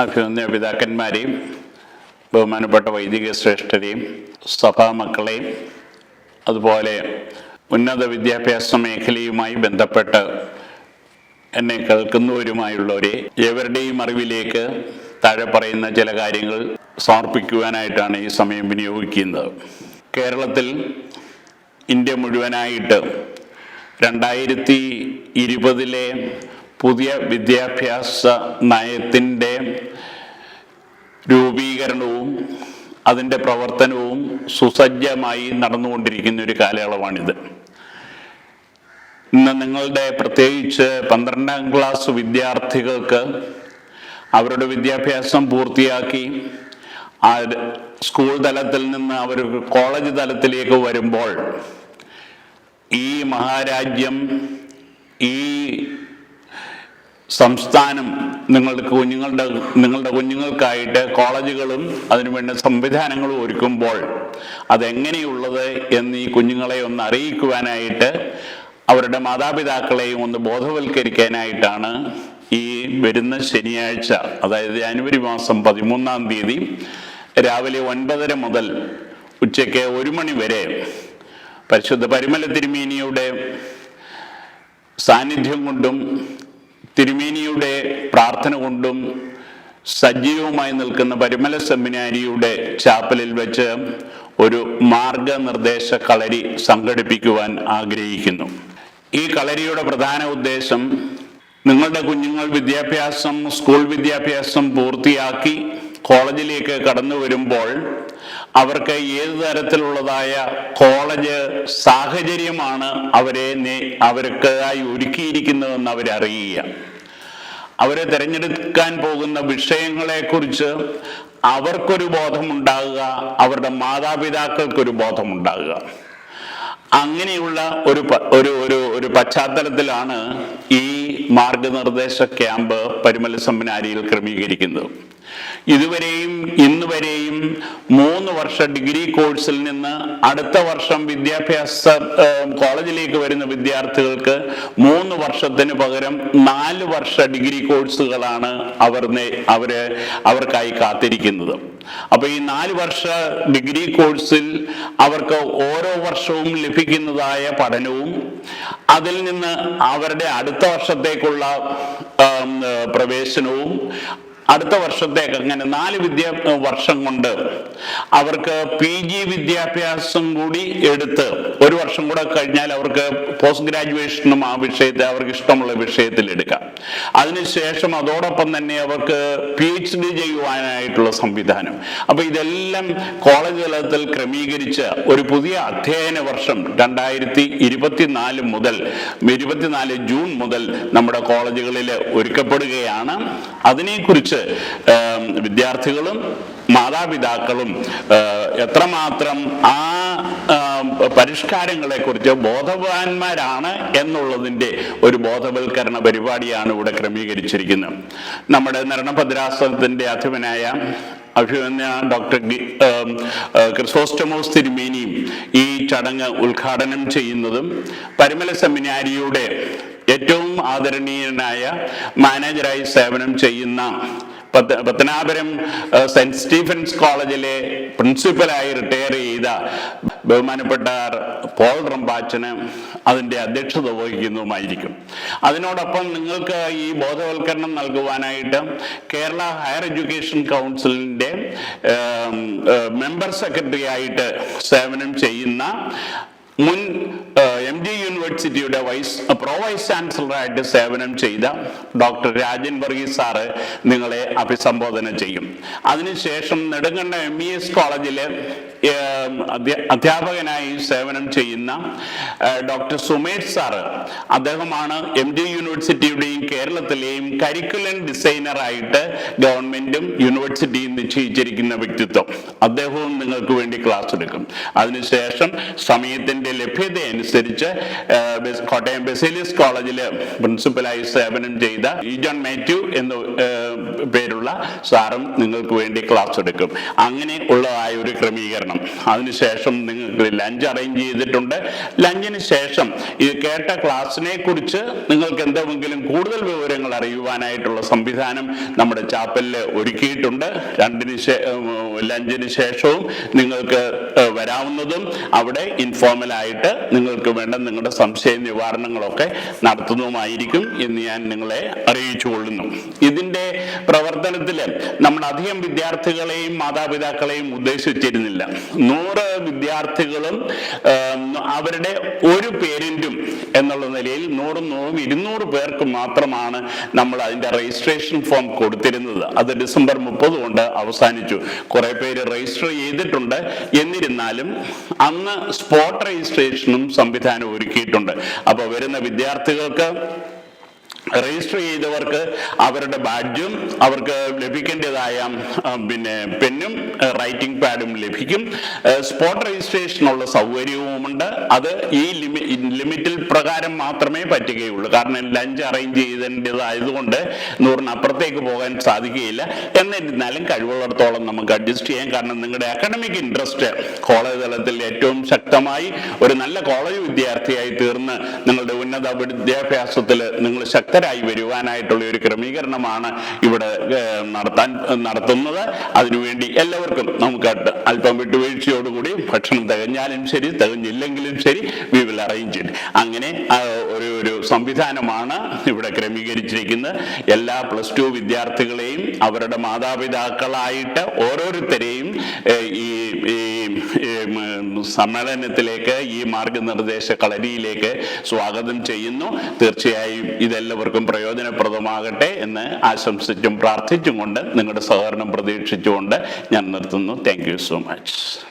അഭിനന്ദ പിതാക്കന്മാരെയും ബഹുമാനപ്പെട്ട വൈദിക ശ്രേഷ്ഠരെയും സഭാ മക്കളെയും അതുപോലെ ഉന്നത വിദ്യാഭ്യാസ മേഖലയുമായി ബന്ധപ്പെട്ട് എന്നെ കേൾക്കുന്നവരുമായുള്ളവരെ എവരുടെയും അറിവിലേക്ക് താഴെ പറയുന്ന ചില കാര്യങ്ങൾ സമർപ്പിക്കുവാനായിട്ടാണ് ഈ സമയം വിനിയോഗിക്കുന്നത്. കേരളത്തിൽ ഇന്ത്യ മുഴുവനായിട്ട് രണ്ടായിരത്തി ഇരുപതിലെ പുതിയ വിദ്യാഭ്യാസ നയത്തിന്റെ രൂപീകരണവും അതിന്റെ പ്രവർത്തനവും സുസജ്ജമായി നടന്നുകൊണ്ടിരിക്കുന്ന ഒരു കാലയളവാണിത്. ഇന്ന് നിങ്ങളുടെ പ്രത്യേകിച്ച് പന്ത്രണ്ടാം ക്ലാസ് വിദ്യാർത്ഥികൾക്ക് അവരുടെ വിദ്യാഭ്യാസം പൂർത്തിയാക്കി സ്കൂൾ തലത്തിൽ നിന്ന് അവർ കോളേജ് തലത്തിലേക്ക് വരുമ്പോൾ ഈ മഹാരാജ്യം ഈ സംസ്ഥാനം നിങ്ങളുടെ കുഞ്ഞുങ്ങളുടെ നിങ്ങളുടെ കുഞ്ഞുങ്ങൾക്കായിട്ട് കോളേജുകളും അതിനുവേണ്ട സംവിധാനങ്ങളും ഒരുക്കുമ്പോൾ അതെങ്ങനെയുള്ളത് എന്ന് ഈ കുഞ്ഞുങ്ങളെ ഒന്ന് അറിയിക്കുവാനായിട്ട് അവരുടെ മാതാപിതാക്കളെയും ഒന്ന് ബോധവൽക്കരിക്കാനായിട്ടാണ് ഈ വരുന്ന ശനിയാഴ്ച അതായത് ജാനുവരി മാസം പതിമൂന്നാം തീയതി രാവിലെ ഒൻപതര മുതൽ ഉച്ചയ്ക്ക് ഒരു മണി വരെ പരിശുദ്ധ പരിമല തിരുമേനിയുടെ സാന്നിധ്യം കൊണ്ടും തിരുമേനിയുടെ പ്രാർത്ഥന കൊണ്ടും സജീവമായി നിൽക്കുന്ന പരിമല സെമിനാരിയുടെ ചാപ്പലിൽ വെച്ച് ഒരു മാർഗനിർദ്ദേശ കളരി സംഘടിപ്പിക്കുവാൻ ആഗ്രഹിക്കുന്നു. ഈ കളരിയുടെ പ്രധാന ഉദ്ദേശം നിങ്ങളുടെ കുഞ്ഞുങ്ങൾ വിദ്യാഭ്യാസം സ്കൂൾ വിദ്യാഭ്യാസം പൂർത്തിയാക്കി കോളേജിലേക്ക് കടന്നു വരുമ്പോൾ അവർക്ക് ഏത് തരത്തിലുള്ളതായ കോളേജ് സാഹചര്യമാണ് അവരെ അവർക്കായി ഒരുക്കിയിരിക്കുന്നതെന്ന് അവരറിയുക അവരെ തിരഞ്ഞെടുക്കാൻ പോകുന്ന വിഷയങ്ങളെക്കുറിച്ച് അവർക്കൊരു ബോധമുണ്ടാകുക അവരുടെ മാതാപിതാക്കൾക്കൊരു ബോധമുണ്ടാകുക. അങ്ങനെയുള്ള ഒരു ഒരു ഒരു പശ്ചാത്തലത്തിലാണ് മാർഗനിർദ്ദേശ ക്യാമ്പ് പരിമല സെമിനാരിയിൽ ക്രമീകരിക്കുന്നത് ഇതുവരെയും ഇന്ന് വരെയും മൂന്ന് വർഷ ഡിഗ്രി കോഴ്സിൽ നിന്ന് അടുത്ത വർഷം വിദ്യാഭ്യാസ കോളേജിലേക്ക് വരുന്ന വിദ്യാർത്ഥികൾക്ക് മൂന്ന് വർഷത്തിന് പകരം നാല് വർഷ ഡിഗ്രി കോഴ്സുകളാണ് അവർ അവരെ അവർക്കായി കാത്തിരിക്കുന്നത്. അപ്പൊ ഈ നാല് വർഷ ഡിഗ്രി കോഴ്സിൽ അവർക്ക് ഓരോ വർഷവും ലഭിക്കുന്നതായ പഠനവും അതിൽ നിന്ന് അവരുടെ അടുത്ത വർഷത്തേക്കുള്ള പ്രവേശനവും അടുത്ത വർഷത്തേക്ക് അങ്ങനെ നാല് വിദ്യാ വർഷം കൊണ്ട് അവർക്ക് പി ജി വിദ്യാഭ്യാസം കൂടി എടുത്ത് ഒരു വർഷം കൂടെ കഴിഞ്ഞാൽ അവർക്ക് പോസ്റ്റ് ഗ്രാജുവേഷനും ആ വിഷയത്തെ അവർക്ക് ഇഷ്ടമുള്ള വിഷയത്തിൽ എടുക്കാം. അതിനുശേഷം അതോടൊപ്പം തന്നെ അവർക്ക് പി എച്ച് ഡി ചെയ്യുവാനായിട്ടുള്ള സംവിധാനം. അപ്പൊ ഇതെല്ലാം കോളേജ് തലത്തിൽ ക്രമീകരിച്ച് ഒരു പുതിയ അധ്യയന വർഷം രണ്ടായിരത്തി ഇരുപത്തിനാല് മുതൽ ഇരുപത്തിനാല് ജൂൺ മുതൽ നമ്മുടെ കോളേജുകളിൽ ഒരുക്കപ്പെടുകയാണ്. അതിനെക്കുറിച്ച് വിദ്യാർത്ഥികളും മാതാപിതാക്കളും എത്രമാത്രം ആ പരിഷ്കാരങ്ങളെക്കുറിച്ച് ബോധവാന്മാരാണ് എന്നുള്ളതിന്റെ ഒരു ബോധവൽക്കരണ പരിപാടിയാണ് ഇവിടെ ക്രമീകരിച്ചിരിക്കുന്നത്. നമ്മുടെ നരണഭദ്രാസനത്തിന്റെ അധിപനായ അഭിമന്യ ഡോക്ടർ ക്രിസോസ്റ്റമോസ് തിരുമേനിയും ഈ ചടങ്ങ് ഉദ്ഘാടനം ചെയ്യുന്നതും പരിമല സെമിനാരിയുടെ ഏറ്റവും ആദരണീയനായ മാനേജറായി സേവനം ചെയ്യുന്ന പത്തനാപുരം സെന്റ് സ്റ്റീഫൻസ് കോളേജിലെ പ്രിൻസിപ്പലായി റിട്ടയർ ചെയ്ത ബഹുമാനപ്പെട്ട പോൾ റംബാച്ചന് അതിന്റെ അധ്യക്ഷത വഹിക്കുന്നതുമായിരിക്കും. അതിനോടൊപ്പം നിങ്ങൾക്ക് ഈ ബോധവൽക്കരണം നൽകുവാനായിട്ട് കേരള ഹയർ എഡ്യൂക്കേഷൻ കൗൺസിലിന്റെ മെമ്പർ സെക്രട്ടറി ആയിട്ട് സേവനം ചെയ്യുന്ന മുൻ എം ജി യൂണിവേഴ്സിറ്റിയുടെ വൈസ് പ്രോ വൈസ് ചാൻസലറായിട്ട് സേവനം ചെയ്ത ഡോക്ടർ രാജൻ വർഗീസ് സാറ് നിങ്ങളെ അഭിസംബോധന ചെയ്യും. അതിനുശേഷം നെടുങ്കണ്ട എം ഇ എസ് കോളേജിലെ ഏം, അധ്യ- അധ്യാപകനായി സേവനം ചെയ്യുന്ന ഡോക്ടർ സുമേഷ് സാറ്. അദ്ദേഹമാണ് എം ജി യൂണിവേഴ്സിറ്റിയുടെയും കേരളത്തിലെയും കരിക്കുലം ഡിസൈനറായിട്ട് ഗവൺമെന്റും യൂണിവേഴ്സിറ്റിയും നിശ്ചയിച്ചിരിക്കുന്ന വ്യക്തിത്വം. അദ്ദേഹവും നിങ്ങൾക്ക് വേണ്ടി ക്ലാസ് എടുക്കും. അതിനുശേഷം സമയത്തിന്റെ ലഭ്യത അനുസരിച്ച് കോട്ടയം ബെസേലിയസ് കോളേജിൽ പ്രിൻസിപ്പലായി സേവനം ചെയ്ത ഇ ജോൺ മാത്യു എന്ന പേരുള്ള സാറും നിങ്ങൾക്ക് വേണ്ടി ക്ലാസ് എടുക്കും. അങ്ങനെ ഉള്ളതായ ഒരു ക്രമീകരണം. അതിനുശേഷം നിങ്ങൾക്ക് ലഞ്ച് അറേഞ്ച് ചെയ്തിട്ടുണ്ട്. ലഞ്ചിന് ശേഷം ഈ കേട്ട ക്ലാസ്സിനെ കുറിച്ച് നിങ്ങൾക്ക് എന്തെങ്കിലും കൂടുതൽ വിവരങ്ങൾ അറിയുവാനായിട്ടുള്ള സംവിധാനം നമ്മുടെ ചാപ്പലിൽ ഒരുക്കിയിട്ടുണ്ട്. രണ്ടിന് ലഞ്ചിന് ശേഷവും നിങ്ങൾക്ക് വരാവുന്നതും അവിടെ ഇൻഫോർമൽ ആയിട്ട് നിങ്ങൾക്ക് വേണ്ട നിങ്ങളുടെ സംശയ നിവാരണങ്ങളൊക്കെ നടത്തുന്നതുമായിരിക്കും എന്ന് ഞാൻ നിങ്ങളെ അറിയിച്ചു കൊള്ളുന്നു ഇതിന്റെ പ്രവർത്തനത്തിൽ നമ്മൾ അധികം വിദ്യാർത്ഥികളെയും മാതാപിതാക്കളെയും ഉദ്ദേശിച്ചിരുന്നില്ല. നൂറ് വിദ്യാർത്ഥികളും അവരുടെ ഒരു പേരന്റും എന്നുള്ള നിലയിൽ നൂറും നൂറും ഇരുന്നൂറ് പേർക്ക് മാത്രമാണ് നമ്മൾ അതിന്റെ രജിസ്ട്രേഷൻ ഫോം കൊടുത്തിരുന്നത്. അത് ഡിസംബർ മുപ്പത് കൊണ്ട് അവസാനിച്ചു. കുറെ പേര് രജിസ്റ്റർ ചെയ്തിട്ടുണ്ട്. എന്നിരുന്നാലും അന്ന് സ്പോട്ട് രജിസ്ട്രേഷനും സംവിധാനം ഒരുക്കിയിട്ടുണ്ട്. അപ്പോൾ വരുന്ന വിദ്യാർത്ഥികൾക്ക് രജിസ്റ്റർ ചെയ്തവർക്ക് അവരുടെ ബാഡ്ജും അവർക്ക് ലഭിക്കേണ്ടതായ പിന്നെ പെന്നും റൈറ്റിംഗ് പാഡും ലഭിക്കും. സ്പോട്ട് രജിസ്ട്രേഷനുള്ള സൗകര്യവുമുണ്ട് അത് ഈ ലിമി ലിമിറ്റിൽ പ്രകാരം മാത്രമേ പറ്റുകയുള്ളൂ. കാരണം ലഞ്ച് അറേഞ്ച് ചെയ്തേണ്ടതായതുകൊണ്ട് നൂറിനപ്പുറത്തേക്ക് പോകാൻ സാധിക്കുകയില്ല. എന്നിരുന്നാലും കഴിവുള്ളിടത്തോളം നമുക്ക് അഡ്ജസ്റ്റ് ചെയ്യാം. കാരണം നിങ്ങളുടെ അക്കാഡമിക് ഇൻട്രസ്റ്റ് കോളേജ് തലത്തിൽ ഏറ്റവും ശക്തമായി ഒരു നല്ല കോളേജ് വിദ്യാർത്ഥിയായി തീർന്ന് നിങ്ങളുടെ ഉന്നത വിദ്യാഭ്യാസത്തിൽ നിങ്ങൾ ശക്തരായി വരുവാനായിട്ടുള്ള ഒരു ക്രമീകരണമാണ് ഇവിടെ നടത്താൻ നടത്തുന്നത്. അതിനുവേണ്ടി എല്ലാവർക്കും നമുക്ക് അല്പം വിട്ടുവീഴ്ചയോടുകൂടി ഭക്ഷണം തികഞ്ഞാലും ശരി തികഞ്ഞില്ലെങ്കിലും ശരി വി വിൽ അറേഞ്ച് ഇറ്റ് അങ്ങനെ ഒരു ഒരു സംവിധാനമാണ് ഇവിടെ ക്രമീകരിച്ചിരിക്കുന്നത്. എല്ലാ പ്ലസ് ടു വിദ്യാർത്ഥികളെയും അവരുടെ മാതാപിതാക്കളായിട്ട് ഓരോരുത്തരെയും ഈ സമ്മേളനത്തിലേക്ക് ഈ മാർഗനിർദ്ദേശ കളരിയിലേക്ക് സ്വാഗതം ചെയ്യുന്നു. തീർച്ചയായും ഇതെല്ലാവർക്കും പ്രയോജനപ്രദമാകട്ടെ എന്ന് ആശംസിച്ചും പ്രാർത്ഥിച്ചും കൊണ്ട് നിങ്ങളുടെ സഹകരണം പ്രതീക്ഷിച്ചുകൊണ്ട് ഞാൻ നിർത്തുന്നു. Thank so much